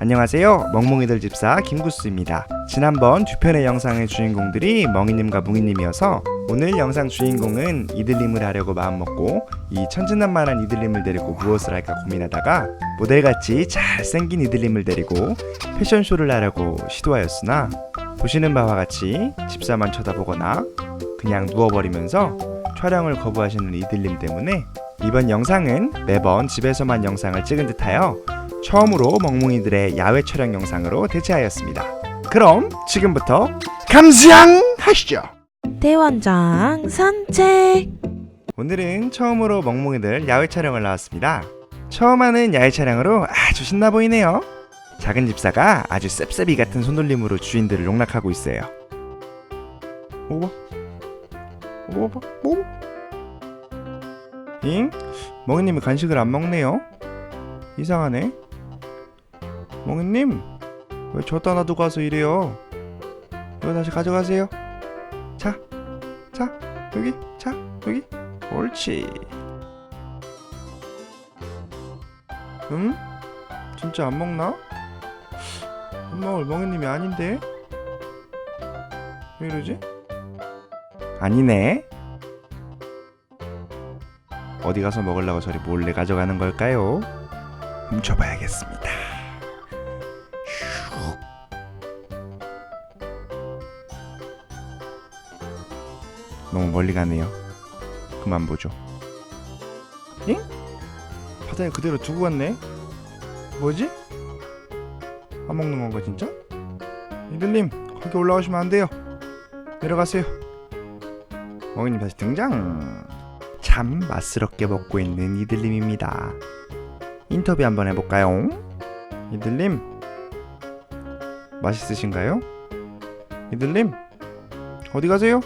안녕하세요. 멍멍이들 집사 김구스입니다. 지난번 두 편의 영상의 주인공들이 멍이님과 뭉이님이어서 오늘 영상 주인공은 이들림을 하려고 마음먹고 이 천진난만한 이들림을 데리고 무엇을 할까 고민하다가 모델같이 잘생긴 이들림을 데리고 패션쇼를 하려고 시도하였으나 보시는 바와 같이 집사만 쳐다보거나 그냥 누워버리면서 촬영을 거부하시는 이들림 때문에 이번 영상은 매번 집에서만 영상을 찍은 듯하여 처음으로 멍뭉이들의 야외 촬영 영상으로 대체하였습니다. 그럼 지금부터 감상 하시죠. 대원장 산책 오늘은 처음으로 멍뭉이들 야외 촬영을 나왔습니다. 처음 하는 야외 촬영으로 아주 신나 보이네요. 작은 집사가 아주 셉셉이 같은 손놀림으로 주인들을 용락하고 있어요. 오버, 오버, 오버. 잉? 멍이님이 간식을 안 먹네요. 이상하네. 멍이님, 왜 줬다 놔두고 가서 이래요? 이거 다시 가져가세요. 자, 자, 여기, 자, 여기. 옳지. 응? 진짜 안 먹나? 안 먹을 멍이님이 아닌데? 왜 이러지? 아니네. 어디 가서 먹으려고 저리 몰래 가져가는 걸까요? 훔쳐봐야겠습니다. 슉. 너무 멀리 가네요. 그만 보죠. 응? 바닥에 그대로 두고 갔네. 뭐지? 안 먹는 건가 진짜? 이들님 거기 올라오시면 안 돼요. 내려가세요. 멍이님 다시 등장. 참 맛스럽게 먹고 있는 이들님입니다. 인터뷰 한번 해볼까요? 이들님 맛있으신가요? 이들님 어디 가세요?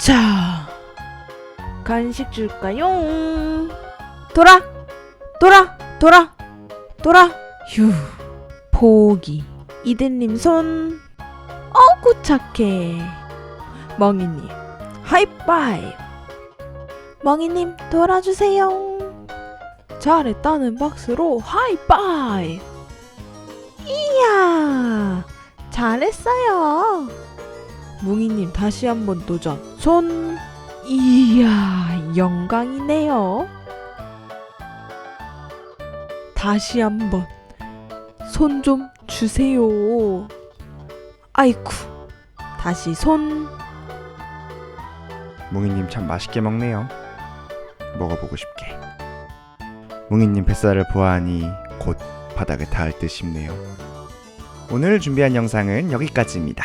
자 간식 줄까요? 돌아 돌아 돌아 돌아 휴 포기 이들님 손 어구 착해 멍이님 하이파이브 멍이님 돌아주세요 잘했다는 박수로 하이파이브 이야 잘했어요 뭉이님 다시 한번 도전. 손. 이야, 영광이네요. 다시 한번. 손 좀 주세요. 아이쿠. 다시 손. 뭉이님 참 맛있게 먹네요. 먹어보고 싶게. 뭉이님 뱃살을 보아하니 곧 바닥에 닿을 듯 싶네요. 오늘 준비한 영상은 여기까지입니다.